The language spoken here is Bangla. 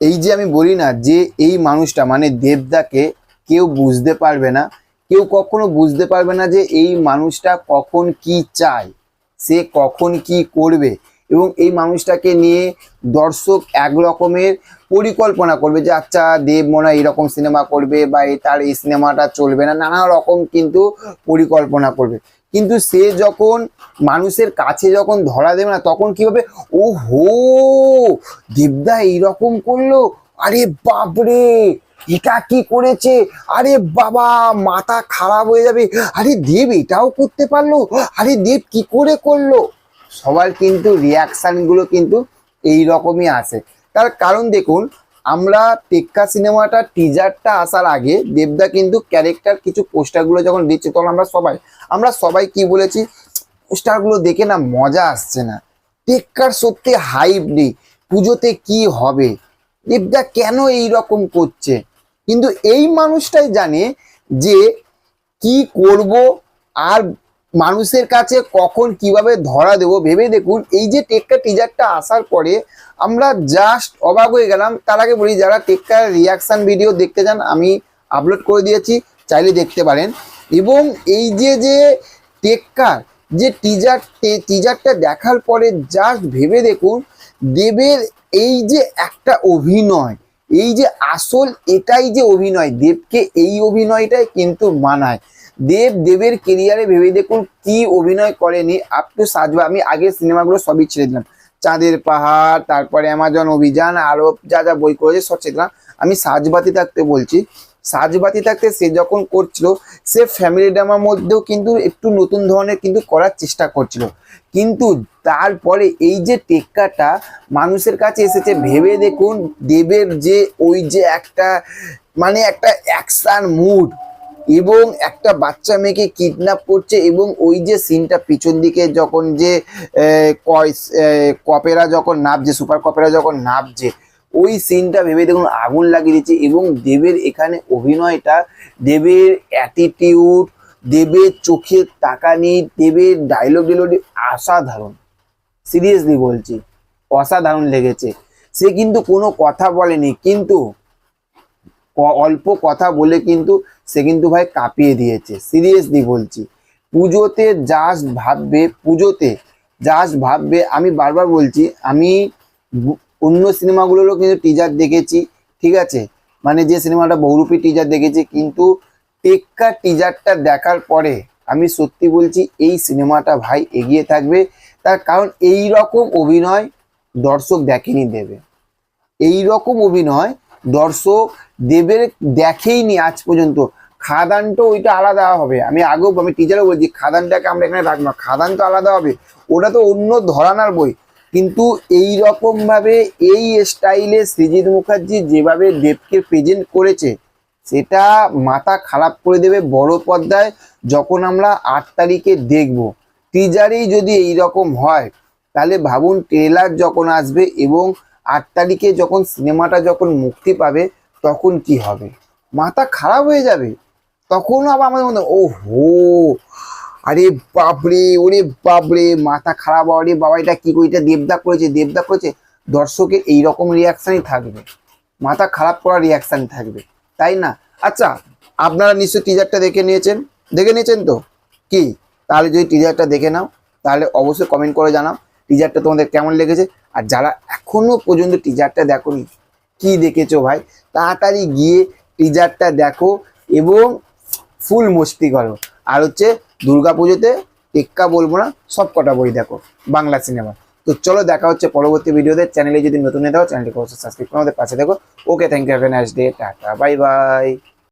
এই যে আমি বলি না যে এই মানুষটা মানে দেবদাকে কেউ বুঝতে পারবে না, কেউ কখনো বুঝতে পারবে না যে এই মানুষটা কখন কি চায়, সে কখন কি করবে এবং এই মানুষটাকে নিয়ে দর্শক এক রকমের পরিকল্পনা করবে যে আচ্ছা দেব মনে হয় এরকম সিনেমা করবে বা তার এই সিনেমাটা চলবে না, নানা রকম কিন্তু পরিকল্পনা করবে। কিন্তু সে যখন মানুষের কাছে যখন ধরা দেবে না, তখন কি হবে? ও হো দেবদা এইরকম করল? আরে বাপরে! এটা কি করেছে? আরে বাবা, মাথা খারাপ হয়ে যাবে। আরে দেব এটাও করতে পারল? আরে দেব কি করে করল? সবার কিন্তু রিয়াকশানগুলো কিন্তু এই রকমই আসে তার কারণ দেখুন আমরা টেক্কা সিনেমাটা টিজারটা আসার আগে দেবদা কিন্তু ক্যারেক্টার কিছু পোস্টারগুলো যখন দিচ্ছে, তখন আমরা সবাই আমরা সবাই কি বলেছি, পোস্টারগুলো দেখে না মজা আসছে না। টেক্কার সত্যি হাইপ নেই, পুজোতে কি হবে? দেবদা কেন এই রকম করছে? কিন্তু এই মানুষটাই জানে যে কি করব আর মানুষের কাছে কখন কীভাবে ধরা দেব ভেবে দেখুন। এই যে টেক্কা টিজারটা আসার পরে আমরা জাস্ট অবাক হয়ে গেলাম। তার আগে বলি, যারা টেক্কার রিয়াকশন ভিডিও দেখতে চান, আমি আপলোড করে দিয়েছি, চাইলে দেখতে পারেন। এবং এই যে যে টেক্কার যে টিজার টিজারটা দেখার পরে জাস্ট ভেবে দেখুন, দেবের এই যে একটা অভিনয়, এই যে আসল এটাই যে অভিনয়, দেবকে এই অভিনয়টাই কিন্তু মানায়। দেব দেবের কেরিয়ারে ভেবে দেখুন কি অভিনয় করেনি আপ টু সাজবা। আমি আগের সিনেমাগুলো সবই ছেড়ে দিলাম। চাঁদের পাহাড়, তারপরে অ্যামাজন অভিযান, আরও যা যা বই করেছে সব ছেড়ে দিলাম। আমি সাজবাতি থাকতে বলছি, সাজবাতি থাকতে সে যখন করছিল, সে ফ্যামিলি ড্রামার মধ্যেও কিন্তু একটু নতুন ধরনের কিন্তু করার চেষ্টা করছিল। কিন্তু তারপরে এই যে টেক্কাটা মানুষের কাছে এসেছে, ভেবে দেখুন দেবের যে ওই যে একটা মানে একটা অ্যাকশন মুড এবং একটা বাচ্চা মেয়েকে কিডন্যাপ করছে এবং ওই যে সিনটা পিছন দিকে যখন যে কপেরা যখন নামছে সুপার কপেরা যখন নামছে ওই সিনটা ভেবে দেখুন আগুন লাগিয়ে দিচ্ছে এবং দেবের এখানে অভিনয়টা, দেবের অ্যাটিটিউড দেবের চোখের তাকানি, দেবের ডায়লগ ডিলগি অসাধারণ। সিরিয়াসলি বলছি, অসাধারণ লেগেছে। সে কিন্তু কোনো কথা বলেনি, কিন্তু অল্প কথা বলে কিন্তু সে কিন্তু ভাই কাঁপিয়ে দিয়েছে। সিরিয়াসলি বলছি। পুজোতে জাস্ট ভাববে, পুজোতে জাস্ট ভাববে, আমি বারবার বলছি, আমি অন্য সিনেমাগুলোরও কিন্তু টিজার দেখেছি, ঠিক আছে? মানে যে সিনেমাটা বহুরূপী টিজার দেখেছি, কিন্তু টেক্কা টিজারটা দেখার পরে আমি সত্যি বলছি, এই সিনেমাটা ভাই এগিয়ে থাকবে। তার কারণ এই রকম অভিনয় দর্শক দেখেনি দেবে। এই রকম অভিনয় দর্শক দেবের দেখেইনি আজ পর্যন্ত। খাদানটা ওইটা আলাদা হবে। আমি আগেও আমি টিচারও বলছি, খাদানটাকে আমরা এখানে রাখব খাদান তো আলাদা হবে। ওটা তো অন্য ধরানার বই। কিন্তু এই রকম ভাবে এই স্টাইলে সৃজিত মুখার্জি যেভাবে দেবকে প্রেজেন্ট করেছে, সেটা মাথা খারাপ করে দেবে বড় পর্দায় যখন আমরা আট তারিখে দেখব। টিজারেই যদি এই রকম হয়, তাহলে ভাবুন ট্রেলার যখন আসবে এবং আট তারিখে যখন সিনেমাটা যখন মুক্তি পাবে, তখন কি হবে? মাথা খারাপ হয়ে যাবে। তখন আবার আমাদের মনে ও হো আরে বাপরে, ওরে বাপরে, মাথা খারাপ, আরে বাবা, এটা কি করে, এটা দেবদা করেছে দেবদা করেছে? দর্শকের এইরকম রিয়াকশানই থাকবে। মাথা খারাপ করার রিয়াকশান থাকবে। তাই না? আচ্ছা আপনারা নিশ্চয়ই টিজারটা দেখে নিয়েছেন? দেখে নিয়েছেন তো? কি? তাহলে যদি টিজারটা দেখে নাও, তাহলে অবশ্যই কমেন্ট করে জানাও। টিজারটা তোমাদের কেমন লেগেছে? আর যারা এখনও পর্যন্ত টিজারটা দেখোনি, কি দেখেছ ভাই? তাড়াতাড়ি গিয়ে টিজারটা দেখো এবং ফুল মস্তি করো। আর হচ্ছে দুর্গাপুজোতে টেক্কা বলব না সব কটা বই দেখো, বাংলা সিনেমা তো চলো দেখা হচ্ছে পরবর্তী ভিডিওতে। চ্যানেলে যদি নতুন হয়ে থাকো চ্যানেলটিকে অবশ্যই সাবস্ক্রাইব করে আমাদের পাশে দেখো okay thank you have a nice day tata bye bye